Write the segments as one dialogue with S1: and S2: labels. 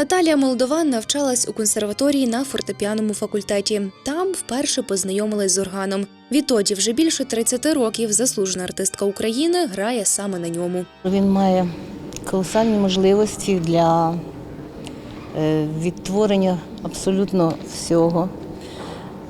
S1: Наталія Молдован навчалась у консерваторії на фортепіаному факультеті. Там вперше познайомилась з органом. Відтоді вже більше 30 років заслужена артистка України грає саме на ньому.
S2: Він має колосальні можливості для е, відтворення абсолютно всього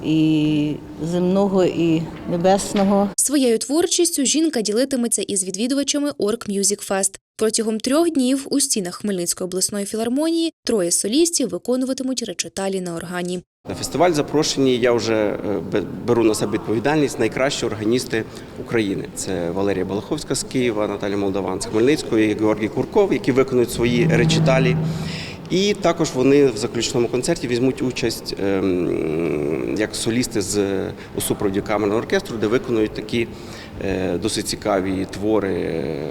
S2: і земного, і небесного.
S1: Своєю творчістю жінка ділитиметься із відвідувачами Орк Music Fest. Протягом трьох днів у стінах Хмельницької обласної філармонії троє солістів виконуватимуть речиталі на органі.
S3: На фестиваль запрошені. Я вже е, беру на себе відповідальність. Найкращі органісти України. Це Валерія Балаховська з Києва, Наталя Молдаван з Хмельницької, Георгій Курков, які виконують свої речиталі. І також вони в заключному концерті візьмуть участь ем, як солісти з у супроводі камерного оркестру, де виконують такі е, досить цікаві твори е,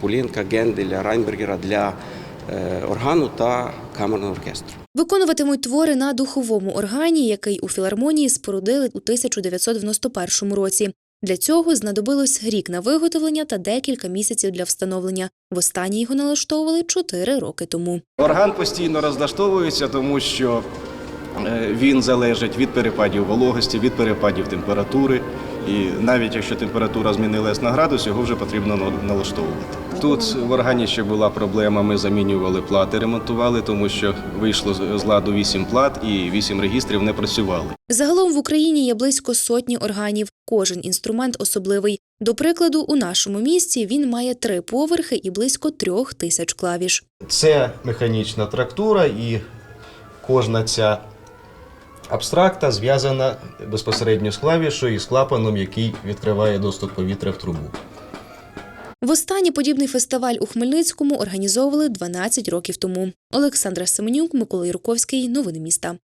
S3: Пулінка, Генделя, Райнбергера для е, органу та камерного оркестру.
S1: Виконуватимуть твори на духовому органі, який у філармонії спорудили у 1991 році. Для цього знадобилось рік на виготовлення та декілька місяців для встановлення. Востаннє його налаштовували чотири роки тому.
S4: Орган постійно розлаштовується, тому що е, він залежить від перепадів вологості, від перепадів температури. І навіть якщо температура змінилась на градус, його вже потрібно налаштовувати. Тут в органі ще була проблема. Ми замінювали плати, ремонтували, тому що вийшло з- ладу 8 плат і 8 регістрів не працювали.
S1: Загалом в Україні є близько сотні органів. Кожен інструмент особливий. До прикладу, у нашому місті він має три поверхи і близько трьох тисяч клавіш.
S5: Це механічна трактура, і кожна ця абстракта зв'язана безпосередньо з клавішою і з клапаном, який відкриває доступ повітря в трубу.
S1: Востаннє подібний фестиваль у Хмельницькому організовували 12 років тому. Олександра Семенюк, Микола Юрковський. Новини міста.